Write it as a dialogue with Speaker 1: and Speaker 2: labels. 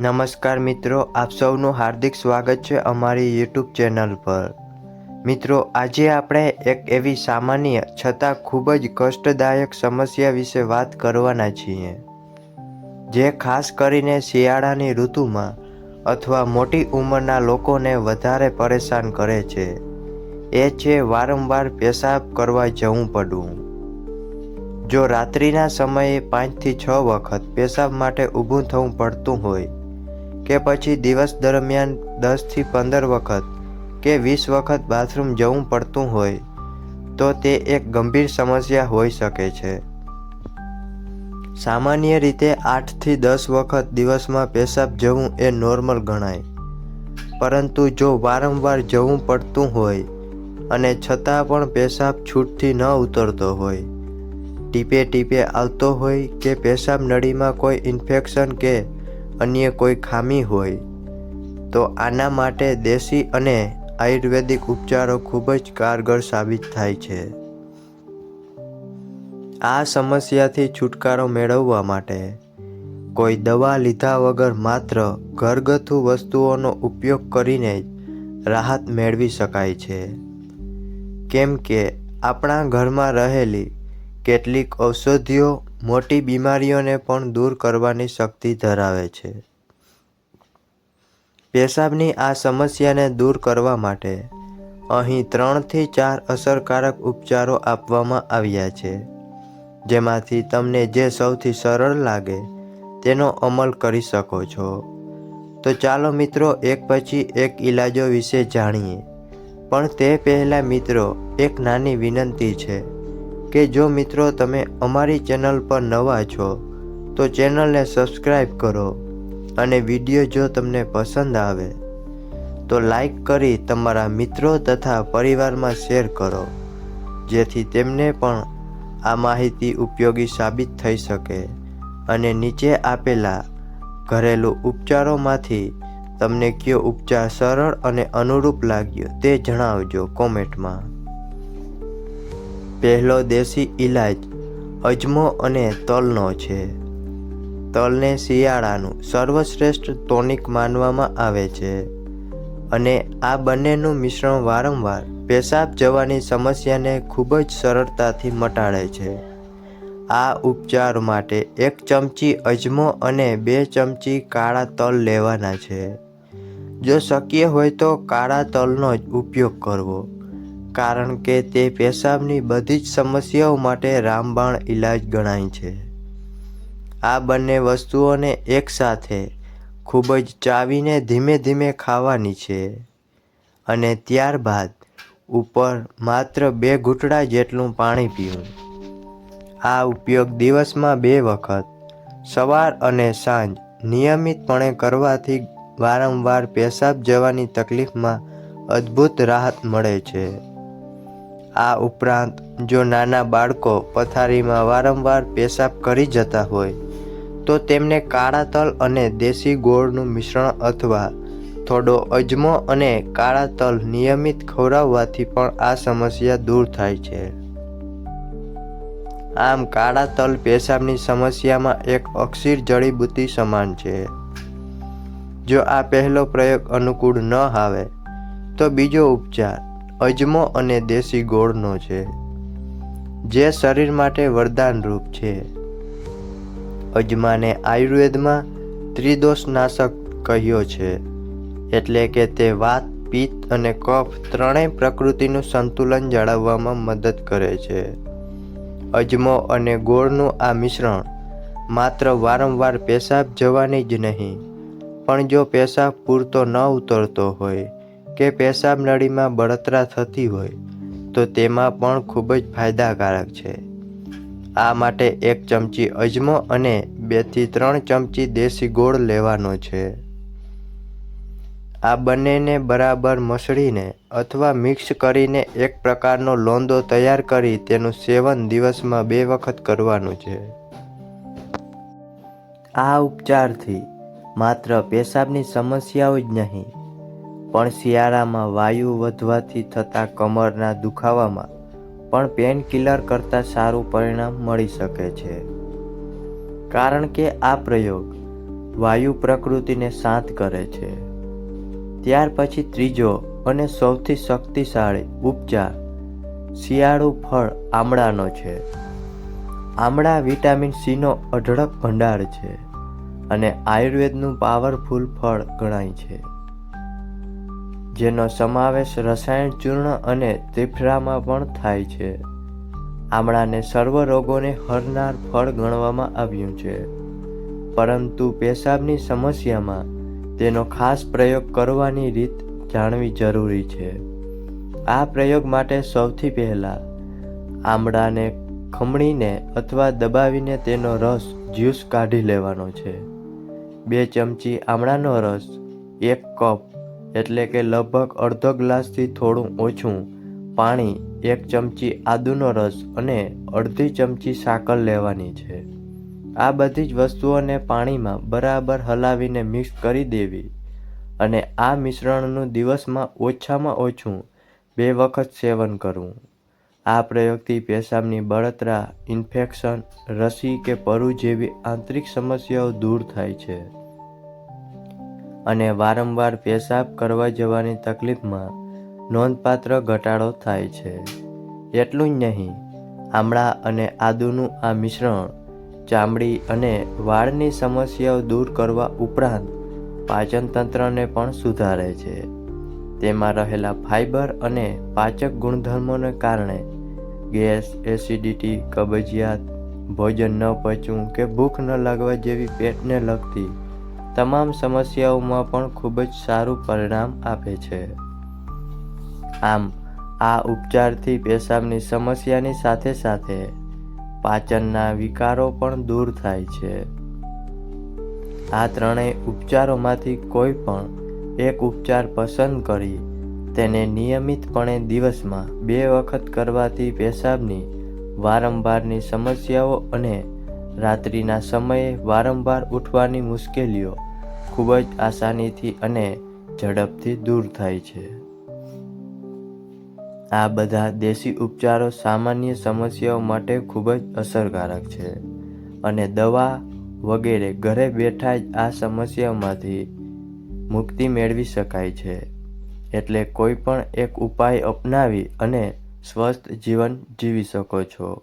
Speaker 1: નમસ્કાર મિત્રો, આપ સૌનું હાર્દિક સ્વાગત છે અમારી યુટ્યુબ ચેનલ પર. મિત્રો, આજે આપણે એક એવી સામાન્ય છતાં ખૂબ જ કષ્ટદાયક સમસ્યા વિશે વાત કરવાના છીએ, જે ખાસ કરીને શિયાળાની ઋતુમાં અથવા મોટી ઉંમરના લોકોને વધારે પરેશાન કરે છે. એ છે વારંવાર પેશાબ કરવા જવું પડવું. જો રાત્રિના સમયે પાંચથી છ વખત પેશાબ માટે ઊભું થવું પડતું હોય કે પછી દિવસ દરમિયાન દસથી પંદર વખત કે વીસ વખત બાથરૂમ જવું પડતું હોય, તો તે એક ગંભીર સમસ્યા હોઈ શકે છે. સામાન્ય રીતે આઠથી દસ વખત દિવસમાં પેશાબ જવું એ નોર્મલ ગણાય. પરંતુ જો વારંવાર જવું પડતું હોય અને છતાં પણ પેશાબ છૂટથી ન ઉતરતો હોય, ટીપે ટીપે આવતો હોય કે પેશાબ નળીમાં કોઈ ઇન્ફેક્શન કે અન્ય કોઈ ખામી હોય, તો આના માટે દેશી અને આયુર્વેદિક ઉપચારો ખૂબ જ કારગર સાબિત થાય છે. આ સમસ્યાથી છુટકારો મેળવવા માટે કોઈ દવા લીધા વગર માત્ર ઘરગથ્થુ વસ્તુઓનો ઉપયોગ કરીને જ રાહત મેળવી શકાય છે. કેમ કે આપણા ઘરમાં રહેલી કેટલીક ઔષધિઓ મોટી બીમારીઓને પણ દૂર કરવાની શક્તિ ધરાવે છે. પેશાબની આ સમસ્યાને દૂર કરવા માટે અહીં ત્રણથી ચાર અસરકારક ઉપચારો આપવામાં આવ્યા છે, જેમાંથી તમને જે સૌથી સરળ લાગે તેનો અમલ કરી શકો છો. તો ચાલો મિત્રો, એક પછી એક ઈલાજો વિશે જાણીએ. પણ તે પહેલાં મિત્રો, એક નાની વિનંતી છે. કે જો મિત્રો તમે અમારી ચેનલ પર નવા છો, તો ચેનલને સબસ્ક્રાઈબ કરો અને વીડિયો જો તમને પસંદ આવે, તો લાઈક કરી તમારા મિત્રો તથા પરિવારમાં શેર કરો, જેથી તેમને પણ આ માહિતી ઉપયોગી સાબિત થઈ શકે અને નીચે આપેલા ઘરેલું ઉપચારોમાંથી તમને કયો ઉપચાર સરળ અને અનુરૂપ લાગ્યો તે જણાવજો કોમેન્ટમાં. પહેલો દેશી ઈલાજ, અજમો અને તલનો છે. તલને શિયાળાનું સર્વશ્રેષ્ઠ ટોનિક માનવામાં આવે છે અને આ બંનેનું મિશ્રણ વારંવાર પેશાબ જવાની સમસ્યાને ખૂબ જ સરળતાથી મટાડે છે. આ ઉપચાર માટે એક ચમચી અજમો અને બે ચમચી કાળા તલ લેવાના છે. જો શક્ય હોય તો કાળા તલનો જ ઉપયોગ કરવો. કારણ કે તે પેશાબની બધી જ સમસ્યાઓ માટે રામબાણ ઈલાજ ગણાય છે. આ બંને વસ્તુઓને એકસાથે ખૂબ જ ચાવીને ધીમે ધીમે ખાવાની છે અને ત્યારબાદ ઉપર માત્ર બે ઘૂંટડા જેટલું પાણી પીવું. આ ઉપયોગ દિવસમાં બે વખત, સવાર અને સાંજ, નિયમિતપણે કરવાથી વારંવાર પેશાબ જવાની તકલીફમાં અદ્ભુત રાહત મળે છે. આ ઉપરાંત જો નાના બાળકો પથારીમાં વારંવાર પેશાબ કરી જતા હોય, તો તેમને કાળા તલ અને દેશી ગોળનું મિશ્રણ અથવા થોડો અજમો અને કાળા તલ નિયમિત ખવડાવવાથી પણ આ સમસ્યા દૂર થાય છે. આમ કાળા તલ પેશાબની સમસ્યામાં એક અક્ષીર જડીબુટ્ટી સમાન છે. જો આ પહેલો પ્રયોગ અનુકૂળ ન આવે, તો બીજો ઉપચાર અજમો અને દેશી ગોળનો છે, જે શરીર માટે વરદાનરૂપ છે. અજમાને આયુર્વેદમાં ત્રિદોષનાશક કહ્યો છે, એટલે કે તે વાત, પિત્ત અને કફ ત્રણેય પ્રકૃતિનું સંતુલન જાળવવામાં મદદ કરે છે. અજમો અને ગોળનું આ મિશ્રણ માત્ર વારંવાર પેશાબ જવાની જ નહીં, પણ જો પેશાબ પૂરતો ન ઉતરતો હોય કે પેશાબ નળીમાં બળતરા થતી હોય, તો તેમાં પણ ખૂબ જ ફાયદાકારક છે. આ માટે એક ચમચી અજમો અને બેથી ત્રણ ચમચી દેશી ગોળ લેવાનો છે. આ બંનેને બરાબર મસળીને અથવા મિક્સ કરીને એક પ્રકારનો લોંદો તૈયાર કરી તેનું સેવન દિવસમાં બે વખત કરવાનું છે. આ ઉપચારથી માત્ર પેશાબની સમસ્યાઓ જ નહીં પણ શિયાળામાં વાયુ વધવાથી થતા કમરના દુખાવામાં પણ પેનકિલર કરતાં સારું પરિણામ મળી શકે છે. કારણ કે આ પ્રયોગ વાયુ પ્રકૃતિને શાંત કરે છે. ત્યાર પછી ત્રીજો અને સૌથી શક્તિશાળી ઉપચાર શિયાળુ ફળ આમળાનો છે. આમળા વિટામિન સીનો અઢળક ભંડાર છે અને આયુર્વેદનું પાવરફુલ ફળ ગણાય છે. જેનો સમાવેશ રસાયણ ચૂર્ણ અને ત્રિફળામાં પણ થાય છે. આમળાને સર્વ રોગોને હરનાર ફળ ગણવામાં આવ્યું છે. પરંતુ પેશાબની સમસ્યામાં તેનો ખાસ પ્રયોગ કરવાની રીત જાણવી જરૂરી છે. આ પ્રયોગ માટે સૌથી પહેલાં આમળાને ખમણીને અથવા દબાવીને તેનો રસ જ્યુસ કાઢી લેવાનો છે. બે ચમચી આમળાનો રસ, એક કપ એટલે કે લગભગ અડધો ગ્લાસથી થોડું ઓછું પાણી, એક ચમચી આદુનો રસ અને અડધી ચમચી સાકર લેવાની છે. આ બધી જ વસ્તુઓને પાણીમાં બરાબર હલાવીને મિક્સ કરી દેવી અને આ મિશ્રણનું દિવસમાં ઓછામાં ઓછું બે વખત સેવન કરવું. આ પ્રયોગથી પેશાબની બળતરા, ઇન્ફેક્શન, રસી કે પરુ જેવી આંતરિક સમસ્યાઓ દૂર થાય છે. અને વારંવાર પેશાબ કરવા જવાની તકલીફમાં નોંધપાત્ર ઘટાડો થાય છે. એટલું જ નહીં, આમળા અને આદુનું આ મિશ્રણ ચામડી અને વાળની સમસ્યાઓ દૂર કરવા ઉપરાંત પાચનતંત્રને પણ સુધારે છે. તેમાં રહેલા ફાઇબર અને પાચક ગુણધર્મોને કારણે ગેસ, એસિડિટી, કબજિયાત, ભોજન ન પચવું કે ભૂખ ન લાગવા જેવી પેટને લગતી તમામ સમસ્યાઓમાં પણ ખૂબ જ સારું પરિણામ આપે છે. આમ, આ ઉપચારથી પેશાબની સમસ્યાની સાથે સાથે પાચનના વિકારો પણ દૂર થાય છે. આ ત્રણેય ઉપચારોમાંથી કોઈ પણ એક ઉપચાર પસંદ કરી તેને નિયમિતપણે દિવસમાં બે વખત કરવાથી પેશાબની વારંવારની સમસ્યાઓ અને રાત્રિના સમયે વારંવાર ઉઠવાની મુશ્કેલીઓ ખૂબ જ આસાનીથી અને ઝડપથી દૂર થાય છે. આ બધા દેશી ઉપચારો સામાન્ય સમસ્યાઓ માટે ખૂબ જ અસરકારક છે અને દવા વગેરે ઘરે બેઠા જ આ સમસ્યામાંથી મુક્તિ મેળવી શકાય છે. એટલે કોઈ પણ એક ઉપાય અપનાવી અને સ્વસ્થ જીવન જીવી શકો છો.